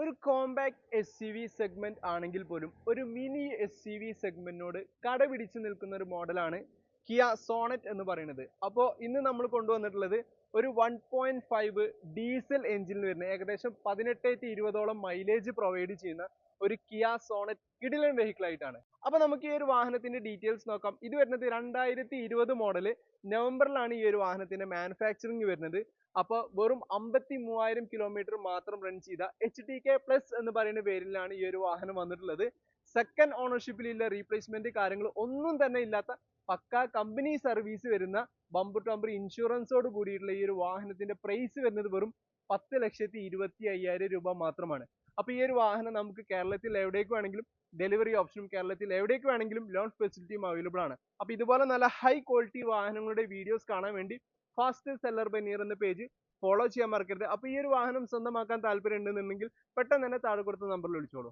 ഒരു compact S C V segment ആണെങ്കിൽ പോലും ഒരു മിനി എസ് സി വി സെഗ്മെന്റിനോട് കടപിടിച്ച് നിൽക്കുന്ന ഒരു മോഡലാണ് കിയ സോണറ്റ് എന്ന് പറയുന്നത്. അപ്പോൾ ഇന്ന് നമ്മൾ കൊണ്ടുവന്നിട്ടുള്ളത് ഒരു വൺ പോയിന്റ് ഫൈവ് ഡീസൽ എഞ്ചിനിൽ വരുന്ന ഏകദേശം പതിനെട്ട് ടു ഇരുപതോളം മൈലേജ് പ്രൊവൈഡ് ചെയ്യുന്ന ഒരു കിയ സോണറ്റ് കിടിലൻ വെഹിക്കിൾ ആയിട്ടാണ്. അപ്പൊ നമുക്ക് ഈ ഒരു വാഹനത്തിന്റെ ഡീറ്റെയിൽസ് നോക്കാം. ഇത് വരുന്നത് രണ്ടായിരത്തി ഇരുപത് മോഡൽ നവംബറിലാണ് ഈ ഒരു വാഹനത്തിന്റെ മാനുഫാക്ചറിങ് വരുന്നത്. അപ്പോൾ വെറും അമ്പത്തി മൂവായിരം കിലോമീറ്റർ മാത്രം റൺ ചെയ്ത എച്ച് ടി കെ പ്ലസ് എന്ന് പറയുന്ന പേരിലാണ് ഈ ഒരു വാഹനം വന്നിട്ടുള്ളത്. സെക്കൻഡ് ഓണർഷിപ്പിലുള്ള റീപ്ലേസ്മെന്റ് കാര്യങ്ങൾ ഒന്നും തന്നെ ഇല്ലാത്ത പക്ക കമ്പനി സർവീസ് വരുന്ന ബമ്പർ ടമ്പർ ഇൻഷുറൻസോട് കൂടിയിട്ടുള്ള ഈ ഒരു വാഹനത്തിന്റെ പ്രൈസ് വരുന്നത് വെറും പത്ത് ലക്ഷത്തി ഇരുപത്തി അയ്യായിരം രൂപ മാത്രമാണ്. അപ്പോൾ ഈ ഒരു വാഹനം നമുക്ക് കേരളത്തിൽ എവിടേക്ക് വേണമെങ്കിലും ഡെലിവറി ഓപ്ഷനും കേരളത്തിൽ എവിടേക്ക് വേണമെങ്കിലും ലോൺ ഫെസിലിറ്റിയും അവൈലബിൾ ആണ്. അപ്പോൾ ഇതുപോലെ നല്ല ഹൈ ക്വാളിറ്റി വാഹനങ്ങളുടെ വീഡിയോസ് കാണാൻ വേണ്ടി ഫാസ്റ്റ് സെല്ലർ ബനിയർ നിയർ എന്ന പേജ് ഫോളോ ചെയ്യാൻ മറക്കരുത്. അപ്പോൾ ഈ ഒരു വാഹനം സ്വന്തമാക്കാൻ താല്പര്യം ഉണ്ടെന്നുണ്ടെങ്കിൽ പെട്ടെന്ന് തന്നെ താഴെ കൊടുത്ത നമ്പറിൽ വിളിച്ചോളൂ.